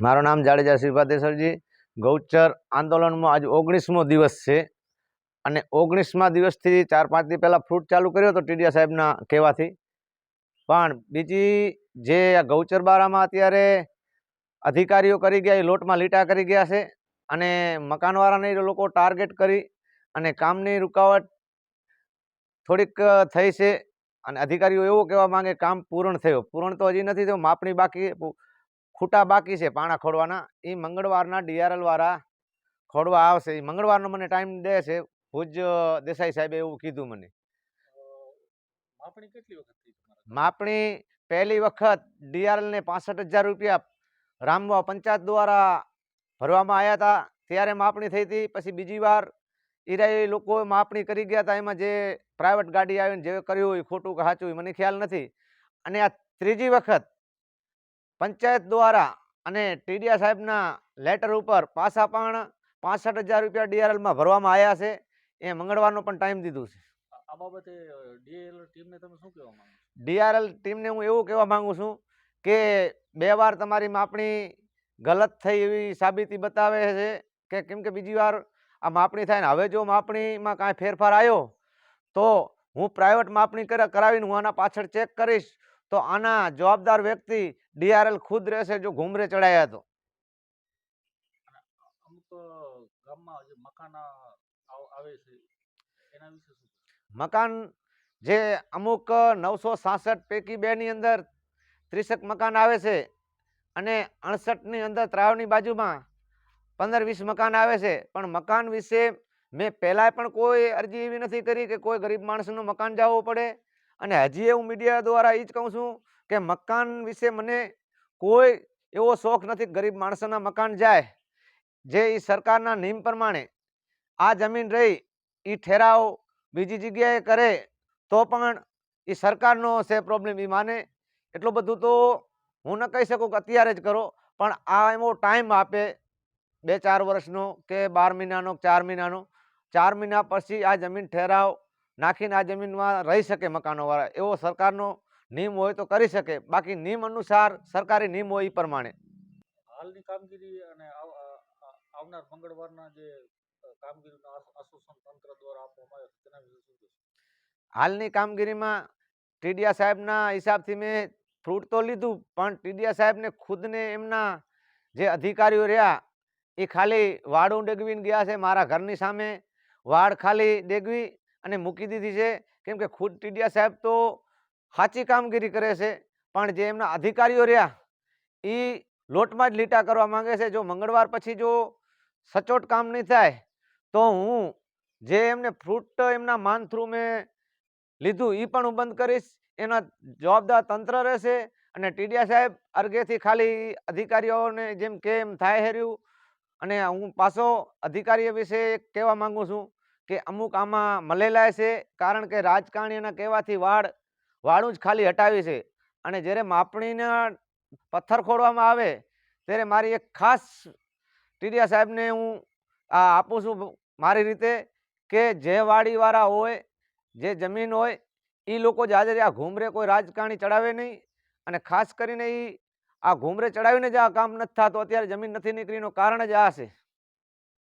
મારું નામ જાડેજા શ્રીપાદેશ્વરજી ગૌચર આંદોલનમાં આજ ઓગણીસમો દિવસ છે. અને ઓગણીસમા દિવસથી ચાર પાંચ દી પહેલાં ફ્રૂટ ચાલુ કર્યો હતો ટીડીયા સાહેબના કહેવાથી. પણ બીજી જે આ ગૌચર બારામાં અત્યારે અધિકારીઓ કરી ગયા, એ લોટમાં લીટા કરી ગયા છે. અને મકાનવાળાને લોકો ટાર્ગેટ કરી અને કામની રૂકાવટ થોડીક થઈ છે. અને અધિકારીઓ એવું કહેવા માંગે, કામ પૂર્ણ થયું. પૂર્ણ તો હજી નથી થયું, માપણી બાકી ખૂટા બાકી છે પાણા ખોડવાના એ મંગળવારના ડીઆરએલ વાળા ખોડવા આવશે. એ મંગળવારનો મને ટાઈમ દે છે. ભુજ દેસાઈ સાહેબે એવું કીધું મને. માપણી પહેલી વખત ડીઆરએલને પાસઠ હજાર રૂપિયા રામવા પંચાયત દ્વારા ભરવામાં આવ્યા હતા ત્યારે માપણી થઈ હતી પછી બીજી વાર ઈરાઈ લોકો માપણી કરી ગયા હતા એમાં જે પ્રાઇવેટ ગાડી આવીને જે કર્યું હોય ખોટું કે સાચું મને ખ્યાલ નથી. અને આ ત્રીજી વખત પંચાયત દ્વારા અને ટીડીયા સાહેબના લેટર ઉપર પાછા પણ પાસઠ હજાર રૂપિયા ડીઆરએલમાં ભરવામાં આવ્યા છે. એ મંગળવારનો પણ ટાઈમ દીધું છે. આ- બાબતે ડીએલ ટીમને તમે શું કહેવા માંગો ડીઆરએલ ટીમને હું એવું કહેવા માંગુ છું કે બે વાર તમારી માપણી ગલત થઈ એવી સાબિતી બતાવે છે કે કેમ કે બીજી વાર આ માપણી થાય ને હવે જો માપણીમાં કાંઈ ફેરફાર આવ્યો તો હું પ્રાઇવેટ માપણી કરા કરાવીને હું આના પાછળ ચેક કરીશ તો આના જવાબદાર વ્યક્તિ ડીઆરએલ ખુદ રહેશે જો ઘૂમરે ચડાયા તો? મકાન જે અમુક નવસો સાસઠ પૈકી બેની અંદર ત્રીસક મકાન આવે છે અને અડસઠની અંદર ત્રાવની બાજુમાં પંદર વીસ મકાન આવે છે પણ મકાન વિશે મેં પહેલાં પણ કોઈ અરજી એવી નથી કરી કે કોઈ ગરીબ માણસનું મકાન જવું પડે અને હજી હું મીડિયા દ્વારા એ જ કહું છું કે મકાન વિશે મને કોઈ એવો શોખ નથી ગરીબ માણસોના મકાન જાય. જે એ સરકારના નિયમ પ્રમાણે આ જમીન રહી એ ઠેરાવ બીજી જગ્યાએ કરે, તો પણ એ સરકારનો છે પ્રોબ્લેમ એ માને. એટલું બધું તો હું ન કહી શકું કે અત્યારે જ કરો, પણ આ એવો ટાઈમ આપે બે ચાર વર્ષનો કે બાર મહિનાનો ચાર મહિનાનો. ચાર મહિના પછી આ જમીન ઠેરાવ નાખીને આ જમીનમાં રહી શકે મકાનોવાળા. એવો સરકારનો નિયમ હોય તો કરી શકે. બાકી નિયમ અનુસાર સરકારી નિયમ હોય એ પ્રમાણે. હાલની કામગીરી અને આવનાર મંગળવારના જે કામગીરીનો આશ્વાસન તંત્ર દ્વારા આપવામાં આવ્યો તેના વિશે શું હાલની કામગીરીમાં ટીડિયા સાહેબના હિસાબથી મેં ફ્રૂટ તો લીધું પણ ટીડિયા સાહેબને ખુદને એમના જે અધિકારીઓ રહ્યા એ ખાલી વાડું ડેગવીને ગયા છે મારા ઘરની સામે. વાડ ખાલી ડેગવી અને મૂકી દીધી છે. કેમ કે ખુદ ટીડિયા સાહેબ તો સાચી કામગીરી કરે છે, પણ જે એમના અધિકારીઓ રહ્યા એ લોટમાં જ લીટા કરવા માંગે છે. જો મંગળવાર પછી જો સચોટ કામ નહીં થાય, તો હું જે એમને ફ્રૂટ એમના માન થ્રુ મેં લીધું એ પણ હું બંધ કરીશ. એના જવાબદાર તંત્ર રહેશે અને ટીડિયા સાહેબ અર્ઘેથી ખાલી અધિકારીઓને જેમ કે એમ થાય હેર્યું અને હું પાછો અધિકારીઓ વિશે કહેવા માગું છું. કે અમુક આમાં મલેલાય છે, કારણ કે રાજકારણીના કહેવાથી વાળ, વાળું જ ખાલી હટાવી છે. અને જ્યારે માપણીના પથ્થર ખોડવામાં આવે, ત્યારે મારી એક ખાસ ટીડિયા સાહેબને હું આ આપું છું મારી રીતે કે જે વાડીવાળા હોય, જે જમીન હોય એ લોકો જ આજે આ ઘૂમરે કોઈ રાજકારણી ચડાવે નહીં. અને ખાસ કરીને એ આ ઘૂમરે ચડાવીને જ આ કામ નથી થતું, અત્યારે જમીન નથી નીકળીનું કારણ જ આ છે.